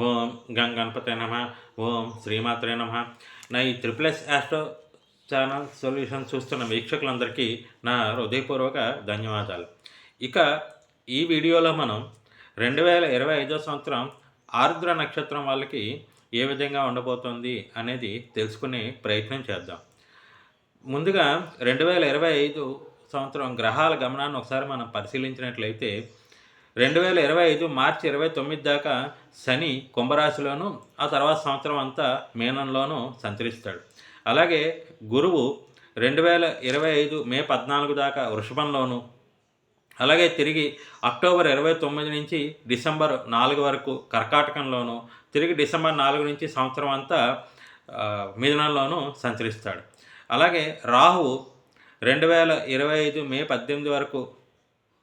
ఓం గం గణపతే నమ ఓం శ్రీమాత్రే నమ. నా ఈ triple S astro channel solution చూస్తున్న వీక్షకులందరికీ నా హృదయపూర్వక ధన్యవాదాలు. ఇక ఈ వీడియోలో మనం రెండు వేల ఇరవై ఐదో సంవత్సరం ఆరుద్ర నక్షత్రం వాళ్ళకి ఏ విధంగా ఉండబోతోంది అనేది తెలుసుకునే ప్రయత్నం చేద్దాం. ముందుగా రెండు వేల ఇరవై ఐదు సంవత్సరం గ్రహాల గమనాన్ని ఒకసారి మనం పరిశీలించినట్లయితే రెండు వేల ఇరవై ఐదు మార్చి ఇరవై తొమ్మిది దాకా శని కుంభరాశిలోను ఆ తర్వాత సంవత్సరం అంతా మీనంలోనూ సంచరిస్తాడు. అలాగే గురువు రెండు వేల ఇరవై ఐదు మే పద్నాలుగు దాకా వృషభంలోను అలాగే తిరిగి అక్టోబర్ ఇరవై తొమ్మిది నుంచి డిసెంబర్ నాలుగు వరకు కర్కాటకంలోను తిరిగి డిసెంబర్ నాలుగు నుంచి సంవత్సరం అంతా మిథునంలోనూ సంచరిస్తాడు. అలాగే రాహువు రెండు వేల ఇరవై ఐదు మే పద్దెనిమిది వరకు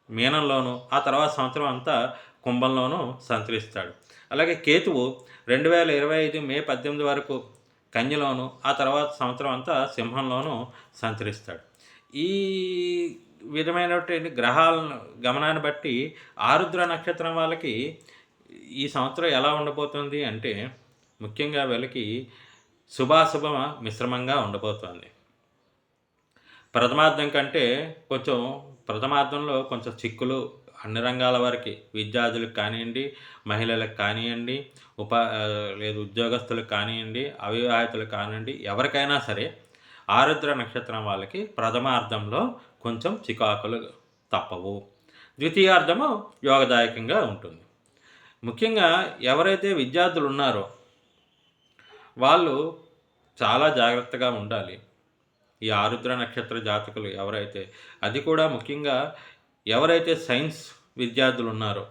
మీనంలోను ఆ తర్వాత సంవత్సరం అంతా కుంభంలోనూ సంచరిస్తాడు. అలాగే కేతువు రెండు వేల ఇరవై ఐదు మే పద్దెనిమిది వరకు కన్యలోను ఆ తర్వాత సంవత్సరం అంతా సింహంలోనూ సంచరిస్తాడు. ఈ విధమైనటువంటి గ్రహాల గమనాన్ని బట్టి ఆరుద్ర నక్షత్రం వాళ్ళకి ఈ సంవత్సరం ఎలా ఉండబోతుంది అంటే ముఖ్యంగా వీళ్ళకి శుభాశుభ మిశ్రమంగా ఉండబోతోంది. ప్రథమార్థం కంటే కొంచెం ప్రథమార్థంలో కొంచెం చిక్కులు అన్ని రంగాల వారికి విద్యార్థులకు కానివ్వండి మహిళలకు కానివ్వండి ఉపా లేదు ఉద్యోగస్తులకు కానివ్వండి అవివాహితులకు కానివ్వండి ఎవరికైనా సరే ఆరుద్ర నక్షత్రం వాళ్ళకి ప్రథమార్థంలో కొంచెం చికాకులు తప్పవు. ద్వితీయార్థము యోగదాయకంగా ఉంటుంది. ముఖ్యంగా ఎవరైతే విద్యార్థులు ఉన్నారో వాళ్ళు చాలా జాగ్రత్తగా ఉండాలి. ఈ ఆరుద్ర నక్షత్ర జాతకులు ఎవరైతే అది కూడా ముఖ్యంగా ఎవరైతే సైన్స్ విద్యార్థులు ఉన్నారో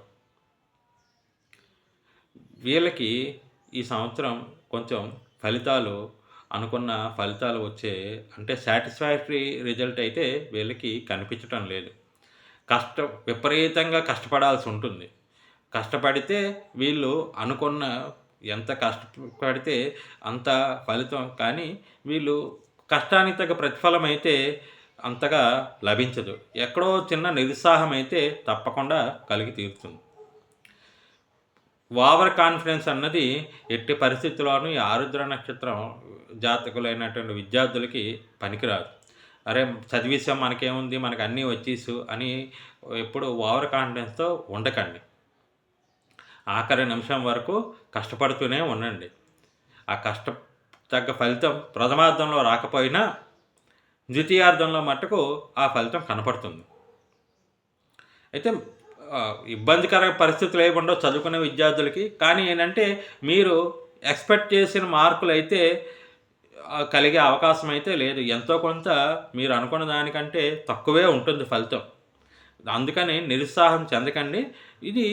వీళ్ళకి ఈ సంవత్సరం కొంచెం ఫలితాలు అనుకున్న ఫలితాలు వచ్చే అంటే సాటిస్ఫాక్టరీ రిజల్ట్ అయితే వీళ్ళకి కనిపించటం లేదు. కష్ట విపరీతంగా కష్టపడాల్సి ఉంటుంది. కష్టపడితే వీళ్ళు అనుకున్న ఎంత కష్టపడితే అంత ఫలితం కానీ వీళ్ళు కష్టానికి తగ్గ ప్రతిఫలం అయితే అంతగా లభించదు. ఎక్కడో చిన్న నిరుత్సాహం అయితే తప్పకుండా కలిగి తీరుతుంది. ఓవర్ కాన్ఫిడెన్స్ అన్నది ఎట్టి పరిస్థితుల్లోనూ ఈ ఆరుద్ర నక్షత్రం జాతకులైనటువంటి విద్యార్థులకి పనికిరాదు. అరే చదివిస్తాం మనకేముంది? మనకు అన్నీ వచ్చేసు అని ఎప్పుడు ఓవర్ కాన్ఫిడెన్స్తో ఉండకండి. ఆఖరి నిమిషం వరకు కష్టపడుతూనే ఉండండి. ఆ కష్ట తగ్గ ఫలితం ప్రథమార్థంలో రాకపోయినా ద్వితీయార్థంలో మట్టుకు ఆ ఫలితం కనపడుతుంది. అయితే ఇబ్బందికర పరిస్థితులు లేకుండా చదువుకునే విద్యార్థులకి. కానీ ఏంటంటే మీరు ఎక్స్పెక్ట్ చేసిన మార్కులు అయితే కలిగే అవకాశం అయితే లేదు. ఎంతో కొంత మీరు అనుకున్న దానికంటే తక్కువే ఉంటుంది ఫలితం. అందుకని నిరుత్సాహం చెందకండి. ఇది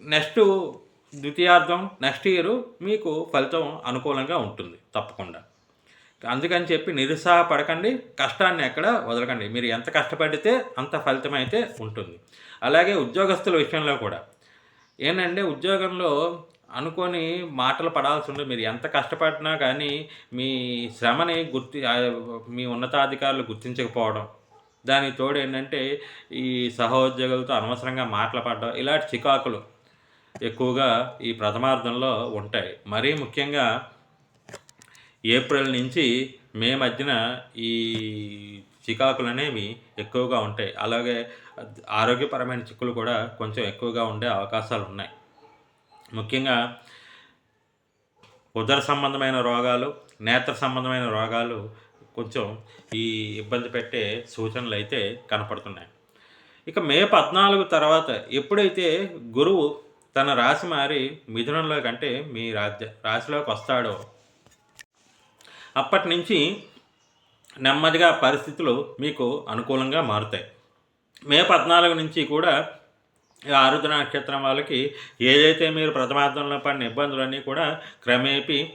నెక్స్ట్ ద్వితీయార్థం నెక్స్ట్ ఇయర్ మీకు ఫలితం అనుకూలంగా ఉంటుంది తప్పకుండా. అందుకని చెప్పి నిరుత్సాహపడకండి కష్టాన్ని ఎక్కడ వదలకండి. మీరు ఎంత కష్టపడితే అంత ఫలితం అయితే ఉంటుంది. అలాగే ఉద్యోగస్తుల విషయంలో కూడా. ఏంటంటే ఉద్యోగంలో అనుకొని మాటలు పడాల్సి ఉండదు మీరు ఎంత కష్టపడినా కానీ మీ శ్రమని గుర్తి మీ ఉన్నతాధికారులు గుర్తించకపోవడం దానికి తోడు ఏంటంటే ఈ సహోద్యోగులతో అనవసరంగా మాటలు పడడం ఇలాంటి చికాకులు ఎక్కువగా ఈ ప్రథమార్థంలో ఉంటాయి. మరీ ముఖ్యంగా ఏప్రిల్ నుంచి మే మధ్యన ఈ చికాకులు అనేవి ఎక్కువగా ఉంటాయి. అలాగే ఆరోగ్యపరమైన చిక్కులు కూడా కొంచెం ఎక్కువగా ఉండే అవకాశాలు ఉన్నాయి. ముఖ్యంగా ఉదర సంబంధమైన రోగాలు నేత్ర సంబంధమైన రోగాలు కొంచెం ఈ ఇబ్బంది పెట్టే సూచనలు అయితే కనపడుతున్నాయి. ఇక మే పద్నాలుగు తర్వాత ఎప్పుడైతే గురువు తన రాశి మారి మిథునంలో కంటే మీ రాజ్య రాశిలోకి వస్తాడో. అప్పటి నుంచి నెమ్మదిగా పరిస్థితులు మీకు అనుకూలంగా మారుతాయి. మే పద్నాలుగు నుంచి కూడా ఆరుద్ర నక్షత్రం వాళ్ళకి ఏదైతే మీరు ప్రథమార్థంలో పడిన ఇబ్బందులన్నీ కూడా క్రమేపీ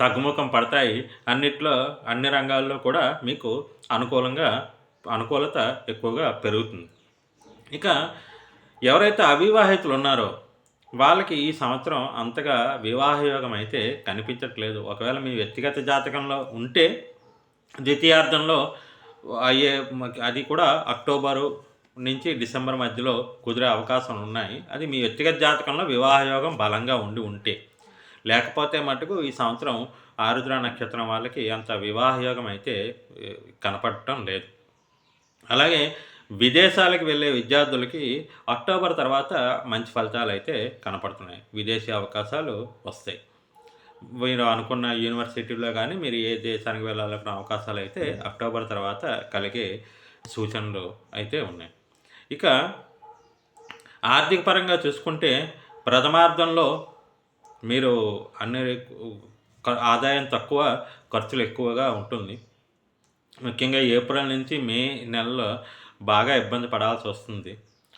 తగ్గుముఖం పడతాయి. అన్నిట్లో అన్ని రంగాల్లో కూడా మీకు అనుకూలంగా అనుకూలత ఎక్కువగా పెరుగుతుంది. ఇక ఎవరైతే అవివాహితులు ఉన్నారో వాళ్ళకి ఈ సంవత్సరం అంతగా వివాహయోగం అయితే కనిపించట్లేదు. ఒకవేళ మీ వ్యక్తిగత జాతకంలో ఉంటే ద్వితీయార్థంలో అయ్యే అది కూడా అక్టోబరు నుంచి డిసెంబర్ మధ్యలో కుదిరే అవకాశాలు ఉన్నాయి. అది మీ వ్యక్తిగత జాతకంలో వివాహయోగం బలంగా ఉండి ఉంటే. లేకపోతే మటుకు ఈ సంవత్సరం ఆరుద్ర నక్షత్రం వాళ్ళకి అంత వివాహయోగం అయితే కనపడటం లేదు. అలాగే విదేశాలకు వెళ్ళే విద్యార్థులకి అక్టోబర్ తర్వాత మంచి ఫలితాలు అయితే కనపడుతున్నాయి. విదేశీ అవకాశాలు వస్తాయి. మీరు అనుకున్న యూనివర్సిటీలో కానీ మీరు ఏ దేశానికి వెళ్ళాలనుకున్న అవకాశాలు అయితే అక్టోబర్ తర్వాత కలిగే సూచనలు అయితే ఉన్నాయి. ఇక ఆర్థిక పరంగా చూసుకుంటే ప్రథమార్థంలో మీరు అన్ని ఆదాయం తక్కువ ఖర్చులు ఎక్కువగా ఉంటుంది. ముఖ్యంగా ఏప్రిల్ నుంచి మే నెలలో బాగా ఇబ్బంది పడాల్సి వస్తుంది.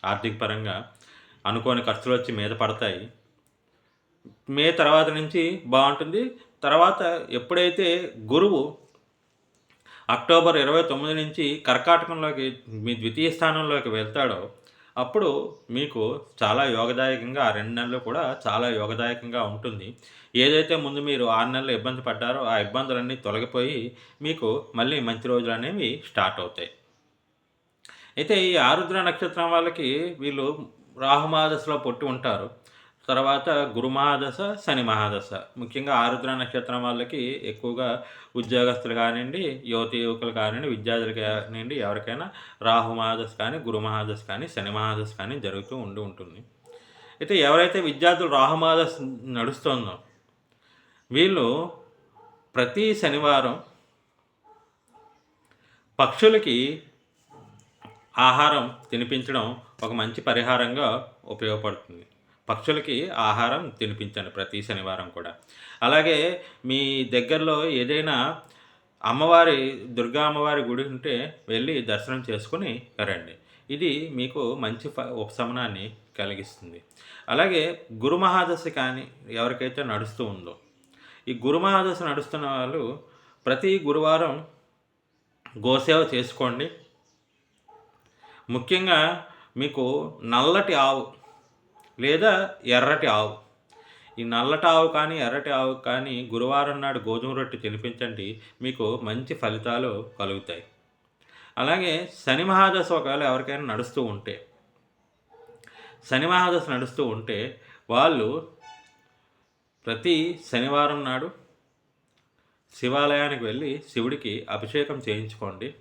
ఆర్థిక పరంగా అనుకోని ఖర్చులు వచ్చి మీద పడతాయి. మే తర్వాత నుంచి బాగుంటుంది. తర్వాత ఎప్పుడైతే గురువు అక్టోబర్ ఇరవై తొమ్మిది నుంచి కర్కాటకంలోకి మీ ద్వితీయ స్థానంలోకి వెళ్తాడో అప్పుడు మీకు చాలా యోగదాయకంగా ఆ రెండు నెలలు కూడా చాలా యోగదాయకంగా ఉంటుంది. ఏదైతే ముందు మీరు ఆరు నెలలు ఇబ్బంది పడ్డారో ఆ ఇబ్బందులన్నీ తొలగిపోయి మీకు మళ్ళీ మంచి రోజులు అనేవి స్టార్ట్ అవుతాయి. అయితే ఈ ఆరుద్ర నక్షత్రం వాళ్ళకి వీళ్ళు రాహుమాదశలో పుట్టి ఉంటారు. తర్వాత గురుమహాదశ శని మహాదశ. ముఖ్యంగా ఆరుద్ర నక్షత్రం వాళ్ళకి ఎక్కువగా ఉద్యోగస్తులు కానివ్వండి యువతి యువకులు కానివ్వండి విద్యార్థులు కానివ్వండి ఎవరికైనా రాహు మహాదశ కానీ గురు మహాదశ కానీ శని మహాదశ కానీ జరుగుతూ ఉండి ఉంటుంది. అయితే ఎవరైతే విద్యార్థులు రాహు మహాదశ నడుస్తుందో వీళ్ళు ప్రతి శనివారం పక్షులకి ఆహారం తినిపించడం ఒక మంచి పరిహారంగా ఉపయోగపడుతుంది. పక్షులకి ఆహారం తినిపించండి ప్రతి శనివారం కూడా. అలాగే మీ దగ్గరలో ఏదైనా అమ్మవారి దుర్గా అమ్మవారి గుడి ఉంటే వెళ్ళి దర్శనం చేసుకుని రండి. ఇది మీకు మంచి ఉపశమనాన్ని కలిగిస్తుంది. అలాగే గురు మహాదశ కానీ ఎవరికైతే నడుస్తూ ఉందో ఈ గురు మహాదశ నడుస్తున్న వాళ్ళు ప్రతి గురువారం గోసేవ చేసుకోండి. ముఖ్యంగా మీకు నల్లటి ఆవు లేదా ఎర్రటి ఆవు. ఈ నల్లటి ఆవు కానీ ఎర్రటి ఆవు కానీ గురువారం నాడు గోధుమ రొట్టె తినిపించండి మీకు మంచి ఫలితాలు కలుగుతాయి. అలాగే శని మహాదశ ఒకవేళ ఎవరికైనా నడుస్తూ ఉంటే శని మహాదశ నడుస్తూ ఉంటే వాళ్ళు ప్రతి శనివారం నాడు శివాలయానికి వెళ్ళి శివుడికి అభిషేకం చేయించుకోండి.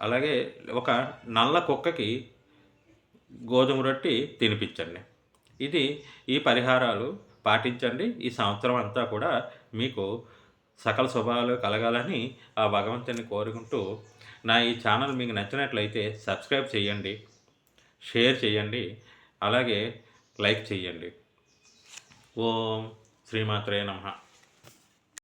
అలాగే ఒక నల్ల కుక్కకి గోధుమ రొట్టి తినిపించండి. ఇది ఈ పరిహారాలు పాటించండి. ఈ సంవత్సరం అంతా కూడా మీకు సకల శుభాలు కలగాలని ఆ భగవంతుని కోరుకుంటూ నా ఈ ఛానల్ మీకు నచ్చినట్లయితే సబ్స్క్రైబ్ చేయండి షేర్ చేయండి అలాగే లైక్ చేయండి. ఓం శ్రీమాత్రే నమః.